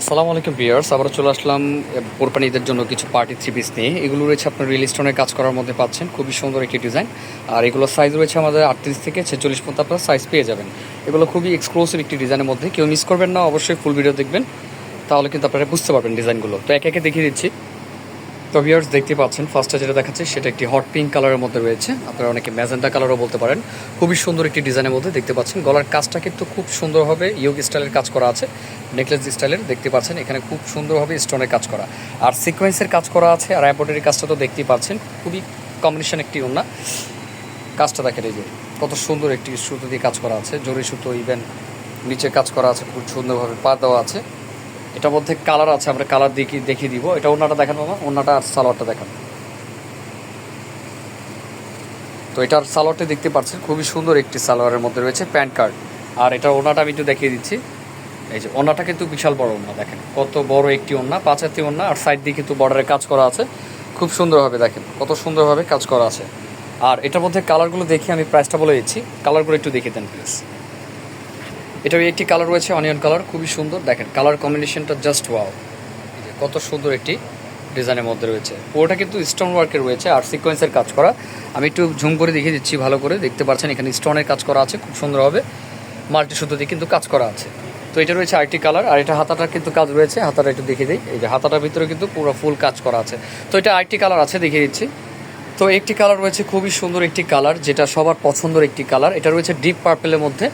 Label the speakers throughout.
Speaker 1: আসসালামু আলাইকুম বিয়ার্স আবার চলে আসলাম কোরবানিদের জন্য কিছু পার্টি থ্রি পিস নিয়ে। এগুলো রয়েছে আপনার রিল স্টোনের কাজ করার মধ্যে পাচ্ছেন, খুবই সুন্দর একটি ডিজাইন। আর এগুলো সাইজ রয়েছে আমাদের আটত্রিশ থেকে ছেচল্লিশ পর্যন্ত আপনারা সাইজ পেয়ে যাবেন। এগুলো খুবই এক্সক্লুসিভ একটি ডিজাইনের মধ্যে, কেউ মিস করবেন না, অবশ্যই ফুল ভিডিও দেখবেন। তাহলে কিন্তু আপনারা বুঝতে পারবেন ডিজাইনগুলো। তো একে একে দেখিয়ে দিচ্ছি। তো ভিউয়ার্স দেখতে পাচ্ছেন ফার্স্টে যেটা দেখাচ্ছে সেটা একটি হট পিঙ্ক কালারের মধ্যে রয়েছে। আপনারা অনেকে ম্যাজেন্টা কালারও বলতে পারেন। খুবই সুন্দর একটি ডিজাইনের মধ্যে দেখতে পাচ্ছেন। গলার কাজটা কিন্তু খুব সুন্দরভাবে ইয়োগ স্টাইলের কাজ করা আছে। নেকলেস স্টাইলের, দেখতে পাচ্ছেন, এখানে খুব সুন্দরভাবে স্টোনের কাজ করা। আর সিকোয়েন্সের কাজ করা আছে, আর অ্যাম্পোডারি কাজটা তো দেখতেই পাচ্ছেন, খুবই কম্বিনেশন একটি ওনা কাজটা দেখেন এই যে, কত সুন্দর একটি সুতো দিয়ে কাজ করা আছে, জরি সুতো ইভেন নিচে কাজ করা আছে, খুব সুন্দরভাবে পা দেওয়া আছে। এটার মধ্যে কালার আছে, আমরা কালার দেখিয়ে দেখিয়ে দিব। এটা ওনাটা দেখান মামা ওনাটা আর সালোয়ারটা দেখান। তো এটার সালোয়ারটা দেখতে পাচ্ছেন, খুবই সুন্দর একটি সালোয়ারের মধ্যে রয়েছে প্যান্ট কার্ড। আর এটা ওনাটা আমি একটু দেখিয়ে দিচ্ছি। এই যে ওনাটা কিন্তু বিশাল বড় ওনা দেখেন। কত বড় একটি ওনা পাঁচ হাতি ওনা আর সাইড দিয়ে কিন্তু বর্ডারে কাজ করা আছে। খুব সুন্দরভাবে দেখেন, কত সুন্দরভাবে কাজ করা আছে। আর এটার মধ্যে কালারগুলো দেখে আমি প্রাইসটা বলে দিচ্ছি। কালারগুলো একটু দেখে দেন প্লিজ এটার একটি কালার রয়েছে অনিয়ন কালার খুবই সুন্দর। দেখেন কালার কম্বিনেশনটা জাস্ট ওয়াও কত সুন্দর একটি ডিজাইনের মধ্যে রয়েছে। পুরোটা কিন্তু স্টোন ওয়ার্কের রয়েছে, আর সিকোয়েন্সের কাজ করা। আমি একটু ঝুম করে দেখিয়ে দিচ্ছি ভালো করে। দেখতে পাচ্ছেন, এখানে স্টোনের কাজ করা আছে, খুব সুন্দরভাবে। মাল্টি সুতো দিয়ে কিন্তু কাজ করা আছে। তো এটা রয়েছে আরেকটি কালার, আর এটা হাতাটা কিন্তু কাজ রয়েছে। হাতাটা একটু দেখিয়ে দিই। এই যে হাতাটার ভিতরে কিন্তু পুরো ফুল কাজ করা আছে। তো এটা আরেকটি কালার আছে, দেখিয়ে দিচ্ছি। তো একটি কালার রয়েছে খুবই সুন্দর একটি কালার, যেটা সবার পছন্দের একটি কালার। এটা রয়েছে ডিপ পার্পেলের মধ্যে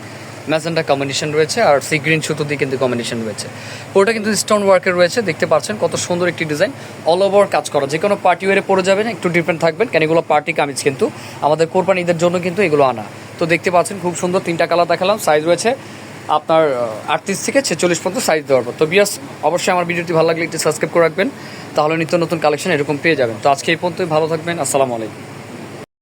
Speaker 1: ম্যাজেন্টা কম্বিনেশন রয়েছে, আর সি গ্রিন সুতো দিয়ে কিন্তু কম্বিনেশন রয়েছে। পুরোটা কিন্তু স্টোন ওয়ার্কের রয়েছে, দেখতে পাচ্ছেন কত সুন্দর একটি ডিজাইন। অল ওভার কাজ করা, যে কোনো পার্টি ওয়ারে পরে যাবেন, একটু ডিফারেন্ট থাকবেন। কেন এগুলো পার্টি কামিজ কিন্তু। আমাদের কোরবানি ঈদের জন্য কিন্তু এগুলো আনা। তো দেখতে পাচ্ছেন খুব সুন্দর তিনটা কালার দেখালাম, সাইজ রয়েছে আপনার আটত্রিশ থেকে ছেচল্লিশ পর্যন্ত সাইজ দেওয়ার পর। তো বিয়াস অবশ্যই আমার ভিডিওটি ভালো লাগলে একটু সাবস্ক্রাইব করে রাখবেন। তাহলে নিত্য নতুন কালেকশন এরকম পেয়ে যাবেন। তো আজকে এই পর্যন্তই, ভালো থাকবেন। আসসালামু আলাইকুম।